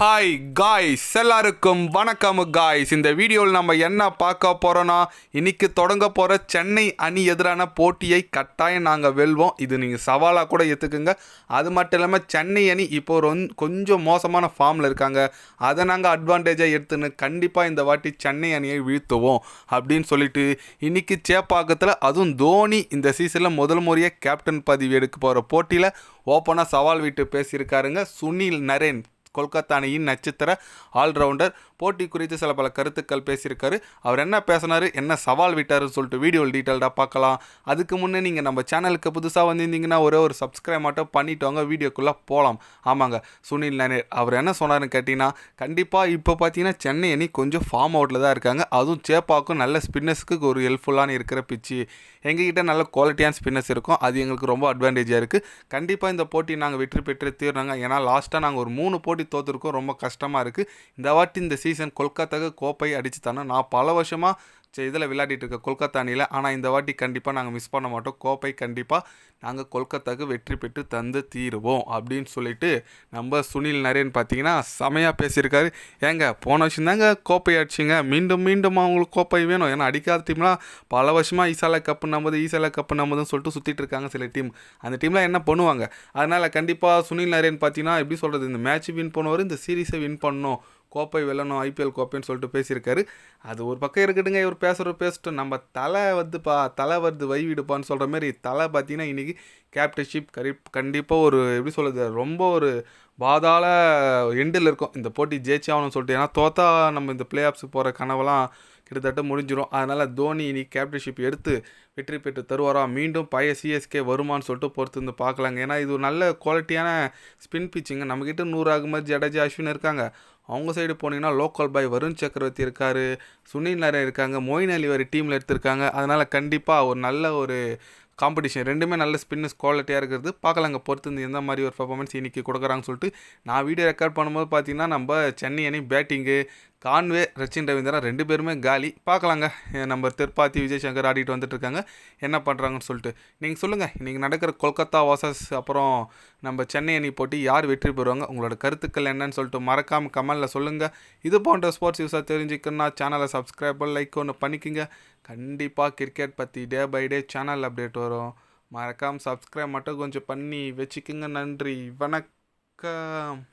Hi guys எல்லாருக்கும் வணக்கம் guys இந்த வீடியோவில் நம்ம என்ன பார்க்க போகிறோன்னா இன்னைக்கு தொடங்க போகிற சென்னை அணி எதிரான போட்டியை கட்டாயம் நாங்கள் வெல்வோம். இது நீங்கள் சவாலாக கூட எடுத்துக்கோங்க அது மட்டும் இல்லாமல் சென்னை அணி இப்போ ஒரு கொஞ்சம் மோசமான ஃபார்மில் இருக்காங்க. அதை நாங்கள் அட்வான்டேஜாக எடுத்துன்னு கண்டிப்பாக இந்த வாட்டி சென்னை அணியை வீழ்த்துவோம் அப்படின்னு சொல்லிட்டு இன்னைக்கு சேப்பாக்கத்தில் அதுவும் தோனி இந்த சீசனில் முதல் முறையாக கேப்டன் பதவி எடுக்க போகிற போட்டியில் ஓப்பனாக சவால் விட்டு பேசியிருக்காருங்க. சுனில் நரேன். கொல்கத்தா அணியின் நட்சத்திர ஆல்ரவுண்டர். போட்டி குறித்து சில பல கருத்துக்கள் பேசியிருக்காரு. அவர் என்ன பேசினாரு என்ன சவால் விட்டாருன்னு சொல்லிட்டு வீடியோவில் டீட்டெயில்டாக பார்க்கலாம். அதுக்கு முன்னே நீங்கள் நம்ம சேனலுக்கு புதுசாக வந்திருந்தீங்கன்னா ஒரே ஒரு சப்ஸ்கிரைப் மட்டும் பண்ணிட்டு வாங்க வீடியோக்குள்ளே போகலாம் ஆமாங்க சுனில் நனேர் அவர் என்ன சொன்னார்னு கேட்டிங்கன்னா கண்டிப்பாக இப்போ பார்த்தீங்கன்னா சென்னை அணி கொஞ்சம் ஃபார்ம் அவுட்டில் தான் இருக்காங்க. அதுவும் சேப்பாக்கும் நல்ல ஸ்பின்னர்ஸுக்கு ஒரு ஹெல்ப்ஃபுல்லான இருக்கிற பிச்சு எங்ககிட்ட நல்ல குவாலிட்டியான ஸ்பின்னர்ஸ் இருக்கும். அது எங்களுக்கு ரொம்ப அட்வான்டேஜாக இருக்குது கண்டிப்பாக இந்த போட்டி நாங்கள் வெற்றி பெற்று தீர்றாங்க. ஏன்னா லாஸ்ட்டாக நாங்கள் ஒரு மூணு போட்டி தோற்றுருக்கோம் ரொம்ப கஷ்டமாக இருக்குது இந்த வாட்டி இந்த சீசன் கொல்கத்தாக்கு கோப்பை அடித்து தானே நான் பல வருஷமாக இதில் விளையாடிட்டு இருக்க கொல்கத்தா அணியில் ஆனால் இந்த வாட்டி கண்டிப்பாக நாங்கள் மிஸ் பண்ண மாட்டோம். கோப்பை கண்டிப்பாக நாங்கள் கொல்கத்தாவுக்கு வெற்றி பெற்று தந்து தீருவோம் அப்படின்னு சொல்லிட்டு நம்ம சுனில் நரேன் பார்த்தீங்கன்னா செமையாக பேசியிருக்காரு. ஏங்க போன வருஷம் தாங்க கோப்பை அடிச்சிங்க மீண்டும் மீண்டும் அவங்களுக்கு கோப்பை வேணும். ஏன்னா அடிக்காத டீம்லாம் பல வருஷமாக ஈசால கப்பு நம்பது ஈசால கப்பு நம்பதுன்னு சொல்லிட்டு சுற்றிட்டு இருக்காங்க சில டீம் அந்த டீம்லாம் என்ன பண்ணுவாங்க? அதனால் கண்டிப்பாக சுனில் நரேன் பார்த்தீங்கன்னா எப்படி சொல்கிறது இந்த மேட்ச் வின் பண்ணுவார் இந்த சீரீஸை வின் பண்ணணும். கோப்பை வெல்லணும் ஐபிஎல் கோப்பைன்னு சொல்லிட்டு பேசியிருக்காரு. அது ஒரு பக்கம் இருக்கட்டுங்க இவர் பேசுகிற பேசிட்டு. நம்ம தலை வந்துப்பா தலை வருது வைவிடுப்பான்னு சொல்கிற மாதிரி தலை பார்த்தீங்கன்னா இன்றைக்கி கேப்டன்ஷிப் கரி கண்டிப்பாக ஒரு எப்படி சொல்கிறது ரொம்ப ஒரு பாதாள எண்டில் இருக்கும். இந்த போட்டி ஜெயிச்சு ஆகணும்னு சொல்லிட்டு. ஏன்னா தோத்தா நம்ம இந்த பிளே ஆஃப்ஸுக்கு போகிற கனவெல்லாம் கிட்டத்தட்ட முடிஞ்சிடும் அதனால் தோனி இனி கேப்டன்ஷிப் எடுத்து வெற்றி பெற்று தருவாரா? மீண்டும் பழைய சிஎஸ்கே வருமான்னு சொல்லிட்டு பொறுத்து வந்து பார்க்கலாங்க. ஏன்னா இது ஒரு நல்ல குவாலிட்டியான ஸ்பின் பிச்சிங்க நம்மக்கிட்ட நூறு அகமது ஜடேஜா அஸ்வின் இருக்காங்க. அவங்க சைடு போனீங்கன்னா லோக்கல் பாய் வருண் சக்கரவர்த்தி இருக்கார் சுனில் நரேன் இருக்காங்க மொயின் அலி ஒரு டீமில் எடுத்திருக்காங்க. அதனால் கண்டிப்பாக ஒரு நல்ல ஒரு காம்படிஷன் ரெண்டுமே நல்ல ஸ்பின்னஸ் குவாலிட்டியாக இருக்கிறது. பார்க்கலாங்க. பொறுத்து இந்த எந்த மாதிரி ஒரு பர்ஃபார்மன்ஸ் இன்றைக்கி கொடுக்குறாங்கன்னு சொல்லிட்டு நான் வீடியோ ரெக்கார்ட் பண்ணும்போது பார்த்தீங்கன்னா நம்ம சென்னை அணி பேட்டிங்கு கான்வே ரச்சின் ரவீந்திரா ரெண்டு பேருமே காலி. பார்க்கலாங்க. நம்ம திருப்பாத்தி விஜய் சங்கர் ஆடிட்டு வந்துட்டுருக்காங்க. என்ன பண்ணுறாங்கன்னு சொல்லிட்டு. நீங்கள் சொல்லுங்கள் இன்றைக்கி நடக்கிற கொல்கத்தா வாசஸ் அப்புறம் நம்ம சென்னை அணி போட்டி யார் வெற்றி பெறுவாங்க? உங்களோட கருத்துக்கள் என்னன்னு சொல்லிட்டு மறக்காமல் கமெண்டில் சொல்லுங்கள் இது போன்ற ஸ்போர்ட்ஸ் யூஸாக தெரிஞ்சுக்கணும்னா சேனலை சப்ஸ்கிரைப் லைக் ஒன்று பண்ணிக்கோங்க. கண்டிப்பாக கிரிக்கெட் பற்றி day by day channel update வரும். மறக்காமல் சப்ஸ்கிரைப் மட்டும் கொஞ்சம் பண்ணி வச்சுக்கோங்க. நன்றி. வணக்கம்.